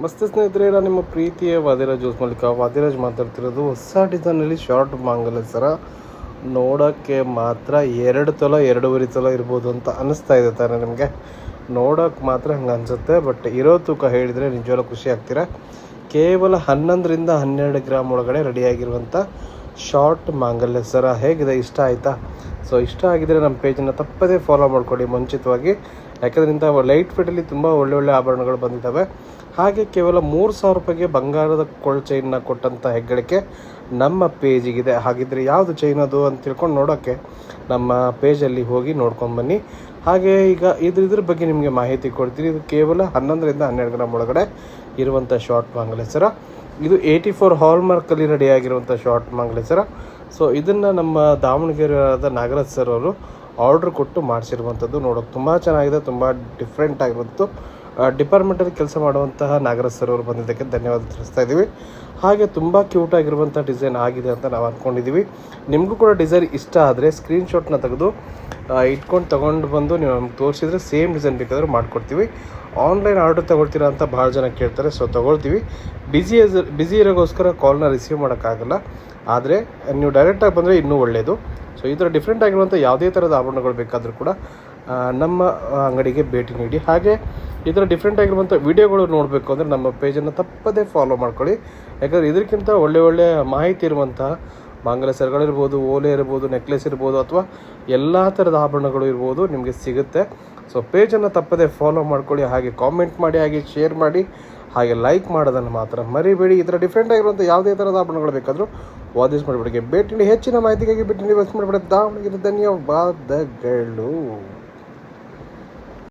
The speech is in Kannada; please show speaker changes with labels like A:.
A: ನಮಸ್ತೆ ಸ್ನೇಹಿತರೆ, ನಾನು ನಿಮ್ಮ ಪ್ರೀತಿಯ ವಾದಿರಾಜ್ ಜ್ಯೂಸ್ ಮಲ್ಲಿಕ ವಾದಿರಾಜ್ ಮಾತಾಡ್ತಿರೋದು ಹೊಸ ಡಿಸೈನಲ್ಲಿ ಶಾರ್ಟ್ ಮಾಂಗಲ್ಯ ಸರ. ನೋಡೋಕ್ಕೆ ಮಾತ್ರ ಎರಡು ತೊಲ, ಎರಡೂವರೆ ತೊಲ ಇರ್ಬೋದು ಅಂತ ಅನ್ನಿಸ್ತಾ ಇದೆ ತಾನೆ ನಿಮಗೆ. ನೋಡೋಕ್ಕೆ ಮಾತ್ರ ಹಂಗೆ ಅನಿಸುತ್ತೆ ಬಟ್ ಇರೋ ತೂಕ ಹೇಳಿದರೆ ನಿಜವಾಗ್ಲೂ ಖುಷಿ ಆಗ್ತೀರಾ? ಕೇವಲ ಹನ್ನೊಂದರಿಂದ ಹನ್ನೆರಡು ಗ್ರಾಮ್ ಒಳಗಡೆ ರೆಡಿಯಾಗಿರುವಂಥ ಶಾರ್ಟ್ ಮಾಂಗಲ್ಯ ಸರ ಹೇಗಿದೆ? ಇಷ್ಟ ಆಯಿತಾ? ಸೊ ಇಷ್ಟ ಆಗಿದ್ರೆ ನಮ್ಮ ಪೇಜನ್ನು ತಪ್ಪದೇ ಫಾಲೋ ಮಾಡ್ಕೊಳ್ಳಿ ಮುಂಚಿತವಾಗಿ. ಯಾಕಂದ್ರೆ ಇಂಥ ಲೈಟ್ ಫಿಟಲ್ಲಿ ತುಂಬ ಒಳ್ಳೆ ಒಳ್ಳೆ ಆಭರಣಗಳು ಬಂದಿದ್ದಾವೆ. ಹಾಗೆ ಕೇವಲ ಮೂರು ಸಾವಿರ ರೂಪಾಯಿಗೆ ಬಂಗಾರದ ಕೊಳ್ ಚೈನ್ನ ಕೊಟ್ಟಂಥ ಹೆಗ್ಗಳಿಕೆ ನಮ್ಮ ಪೇಜಿಗಿದೆ ಹಾಗಿದ್ರೆ ಯಾವುದು ಚೈನ್ ಅದು ಅಂತ ತಿಳ್ಕೊಂಡು ನೋಡೋಕ್ಕೆ ನಮ್ಮ ಪೇಜಲ್ಲಿ ಹೋಗಿ ನೋಡ್ಕೊಂಬನ್ನಿ ಹಾಗೆ ಈಗ ಇದ್ರ ಇದ್ರ ಬಗ್ಗೆ ನಿಮಗೆ ಮಾಹಿತಿ ಕೊಡ್ತೀನಿ. ಇದು ಕೇವಲ ಹನ್ನೊಂದರಿಂದ ಹನ್ನೆರಡು ಗ್ರಾಮ್ ಒಳಗಡೆ ಇರುವಂಥ ಶಾರ್ಟ್ ಮಾಂಗಲ್ಯ ಸರ ಇದು ಏಯ್ಟಿ ಫೋರ್ ಹಾಲ್ಮಾರ್ಕಲ್ಲಿ ರೆಡಿ ಆಗಿರುವಂಥ ಶಾರ್ಟ್ ಮಾಂಗಲ್ಯ ಸರ ಸೊ ಇದನ್ನು ನಮ್ಮ ದಾವಣಗೆರೆಯಾದ ನಾಗರಾಜ್ ಸರ್ ಅವರು ಆರ್ಡ್ರ್ ಕೊಟ್ಟು ಮಾಡಿಸಿರುವಂಥದ್ದು ನೋಡೋಕೆ ತುಂಬ ಚೆನ್ನಾಗಿದೆ, ತುಂಬ ಡಿಫ್ರೆಂಟ್ ಆಗಿರುವಂಥದ್ದು ಡಿಪಾರ್ಟ್ಮೆಂಟಲ್ಲಿ ಕೆಲಸ ಮಾಡುವಂತಹ ನಾಗರಾಜ್ ಸರ್ ಅವರು ಬಂದಿದ್ದಕ್ಕೆ ಧನ್ಯವಾದ ತಿಳಿಸ್ತಾ ಇದ್ದೀವಿ. ಹಾಗೆ ತುಂಬ ಕ್ಯೂಟ್ ಆಗಿರುವಂಥ ಡಿಸೈನ್ ಆಗಿದೆ ಅಂತ ನಾವು ಅಂದ್ಕೊಂಡಿದ್ದೀವಿ ನಿಮಗೂ ಕೂಡ ಡಿಸೈನ್ ಇಷ್ಟ ಆದರೆ ಸ್ಕ್ರೀನ್ಶಾಟ್ನ ತೆಗೆದು ಇಟ್ಕೊಂಡು ತೊಗೊಂಡು ಬಂದು ನೀವು ನಮ್ಗೆ ತೋರಿಸಿದ್ರೆ ಸೇಮ್ ಡಿಸೈನ್ ಬೇಕಾದರೂ ಮಾಡಿಕೊಡ್ತೀವಿ. ಆನ್ಲೈನ್ ಆರ್ಡರ್ ತೊಗೊಳ್ತೀರಾ ಅಂತ ಭಾಳ ಜನ ಕೇಳ್ತಾರೆ ಸೊ ತೊಗೊಳ್ತೀವಿ. ಬಿಸಿ ಬಿಸಿ ಇರೋಗೋಸ್ಕರ ಕಾಲ್ನ ರಿಸೀವ್ ಮಾಡೋಕ್ಕಾಗಲ್ಲ. ಆದರೆ ನೀವು ಡೈರೆಕ್ಟಾಗಿ ಬಂದರೆ ಇನ್ನೂ ಒಳ್ಳೆಯದು ಸೊ ಈ ಥರ ಡಿಫ್ರೆಂಟ್ ಆಗಿರುವಂಥ ಯಾವುದೇ ಥರದ ಆಭರಣಗಳು ಬೇಕಾದರೂ ಕೂಡ ನಮ್ಮ ಅಂಗಡಿಗೆ ಭೇಟಿ ನೀಡಿ. ಹಾಗೆ ಈ ಥರ ಡಿಫ್ರೆಂಟ್ ಆಗಿರುವಂಥ ವಿಡಿಯೋಗಳು ನೋಡಬೇಕು ಅಂದರೆ ನಮ್ಮ ಪೇಜನ್ನು ತಪ್ಪದೇ ಫಾಲೋ ಮಾಡ್ಕೊಳ್ಳಿ. ಯಾಕಂದರೆ ಇದಕ್ಕಿಂತ ಒಳ್ಳೆ ಒಳ್ಳೆ ಮಾಹಿತಿ ಇರುವಂಥ ಮಾಂಗಲ್ಯ ಓಲೆ ಇರ್ಬೋದು ನೆಕ್ಲೆಸ್ ಇರ್ಬೋದು ಅಥವಾ ಎಲ್ಲ ಥರದ ಆಭರಣಗಳು ಇರ್ಬೋದು ನಿಮಗೆ ಸಿಗುತ್ತೆ. ಸೊ ಪೇಜನ್ನು ತಪ್ಪದೇ ಫಾಲೋ ಮಾಡ್ಕೊಳ್ಳಿ. ಹಾಗೆ ಕಾಮೆಂಟ್ ಮಾಡಿ, ಹಾಗೆ ಶೇರ್ ಮಾಡಿ, ಹಾಗೆ ಲೈಕ್ ಮಾಡೋದನ್ನು ಮಾತ್ರ ಮರಿಬೇಡಿ. ಈ ಥರ ಡಿಫ್ರೆಂಟ್ ಆಗಿರುವಂಥ ಯಾವುದೇ ಥರದ ಆಭರಣಗಳು ಬೇಕಾದರೂ ವಾದಿಸ್ ಮಾಡಿಬಿಡಿ ಭೇಟಿ ಹೆಚ್ಚಿನ ಮಾಹಿತಿಗಾಗಿ ಭೇಟಿ ದಾವಣಗೆರೆ ಧನ್ಯವಾದಗಳು.